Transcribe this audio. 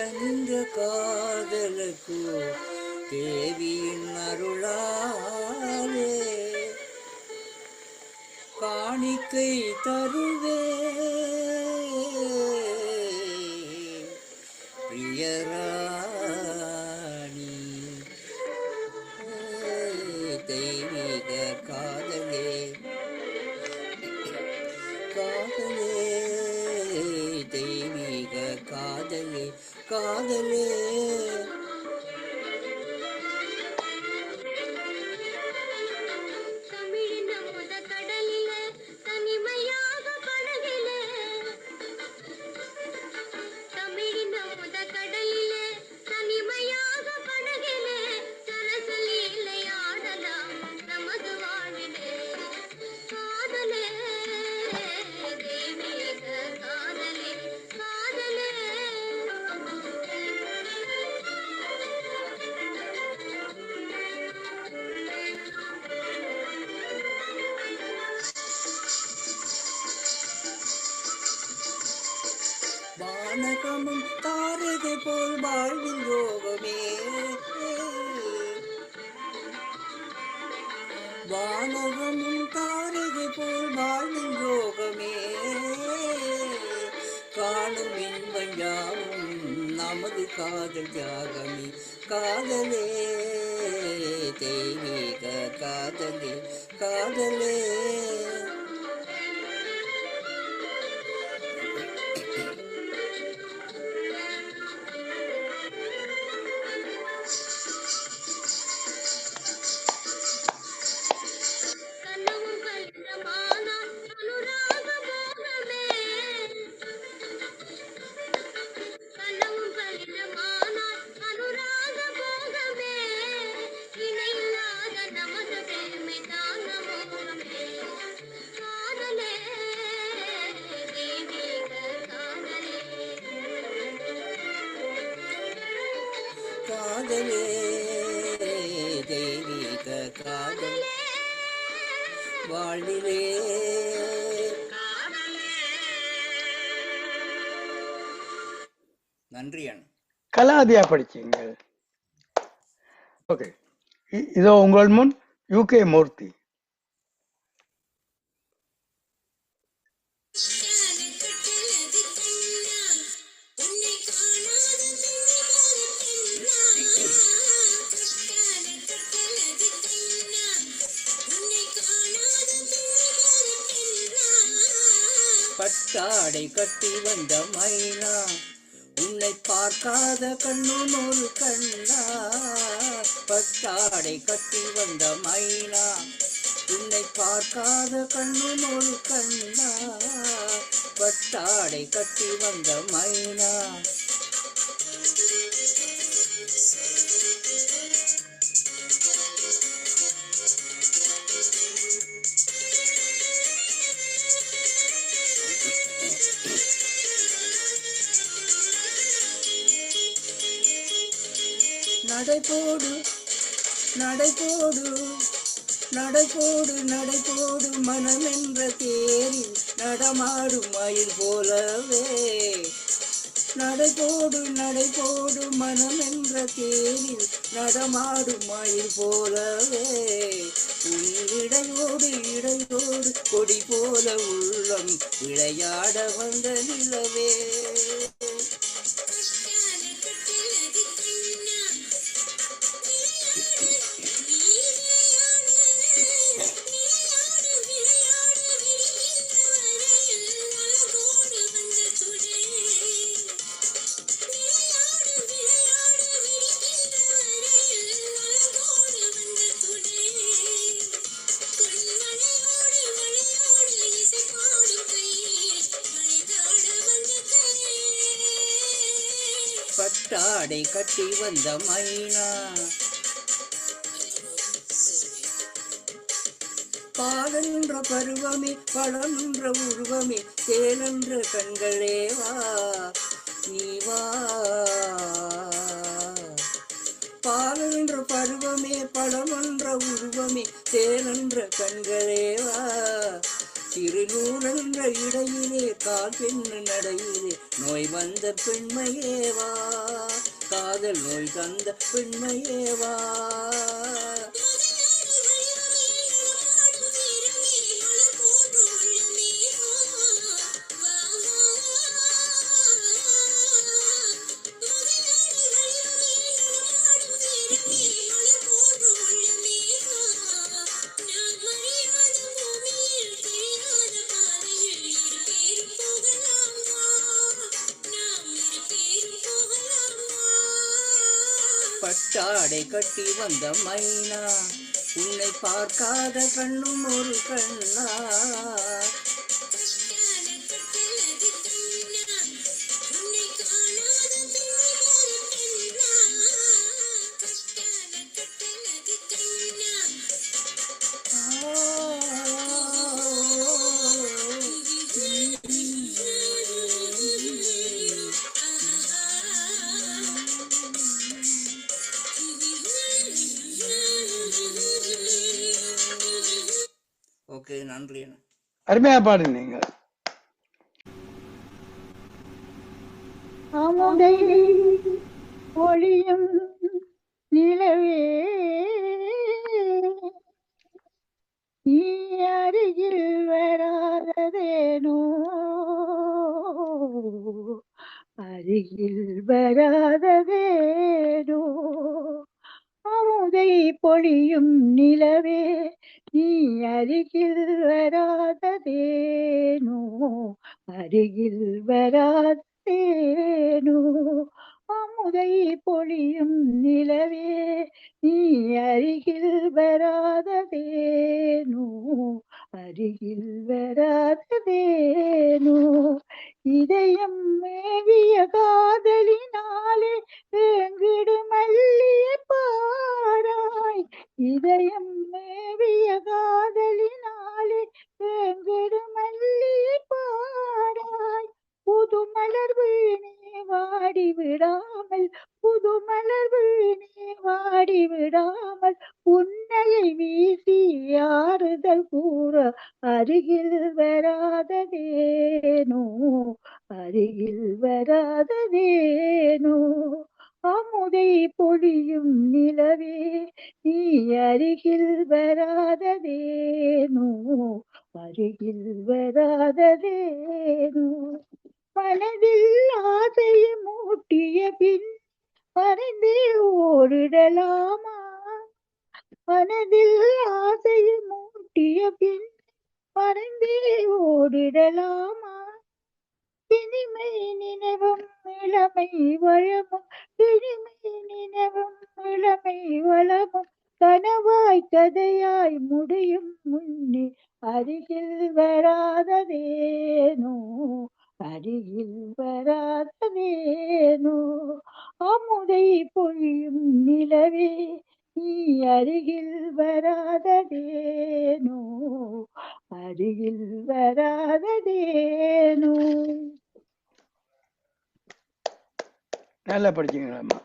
கனிந்த காதலுக்கு தேவியின் அருளாலே காணிக்கை தருவே. வானகமும் தாரது போல் வாழ்வில் யோகமே. வானகமும் தாரது போல் வாழ்வில் யோகமே. காணும் இன்பம் யாவும் நமது காதல் தியாகமே. காதலே தெய்வீக காதலே காதலே. காதலே தெய்வீக காதல் வாழ்விலே நன்றி கலாதியா படிச்சீங்கள். ஓகே. இதோ உங்கள் முன் யூகே மூர்த்தி. பட்டாடை கட்டி வந்த மைனா. உன்னை பார்க்காத கண்ணும் ஒரு கண்ணா. பட்டாடை கட்டி வந்த மைனா. உன்னை பார்க்காத கண்ணும் ஒரு கண்ணா. பட்டாடை கட்டி வந்த மைனா. நடை போடு நடை போடு நடைபோடு நடைபோடு நடைபோடு நடைபோடு மனமென்ற தேரில் நடமாடும் மயில் போலவே. நடை போடு நடைபோடு நடைபோடு மனமென்ற தேரில் நடமாடும் மயில் போலவே. உன் இடையோடு இடையோடு கொடி போல உள்ளம் விளையாட வந்த நிலவே. பட்டாடை கட்டி வந்த மைனா. பாலென்ற பருவமே பழமென்ற உருவமே தேலென்ற கண்களே வா நீ வா. பாலென்ற பருவமே பழமென்ற உருவமே தேலென்ற கண்களே வா சிறுநூல் இடையிலே கால் பெண்ணு நடையிலே நோய் வந்த பெண்மையே வா. காதல் நோய் தந்த பெண்மையேவா ஜாடை கட்டி வந்த மைனா உன்னை பார்க்காத கண்ணும் ஒரு கண்ணா. ஓகே நன்றி அருமையா பாடுனீங்க. அமுதை ஒளியும் நிலவே. நீ அருகில் வராததேனோ? அருகில் வராததேனோ வராததேனோ? அருகில் வராதேனோ அமுதை பொழியும் நிலவே நீ அருகில் வராததேனோ? அருகில் வராததேனோ? இதயம் அருகில் வராதவேனோ அமுதை பொழியும் நிலவே நீ அருகில் வராததேனோ? அருகில் வராததேனோ? மனதில் ஆசையை மூட்டிய பின் மறைந்தே ஓடிடலாமா? மனதில் ஆசையை மூட்டிய பின் மறைந்தே ஓடிடலாமா? இனிமை நினைவும் இளமை வளமும் இனிமை நினைவும் இளமை வளமும். கனவாய் கதையாய் முடியும் முன்னே அருகில் வராததேனோ அருகில் வராததேனோ. அமுதை பொழியும் நிலவே நீ அருகில் வராததேனோ அருகில் வராததேனோ. நல்லா படிச்சீங்களம்மா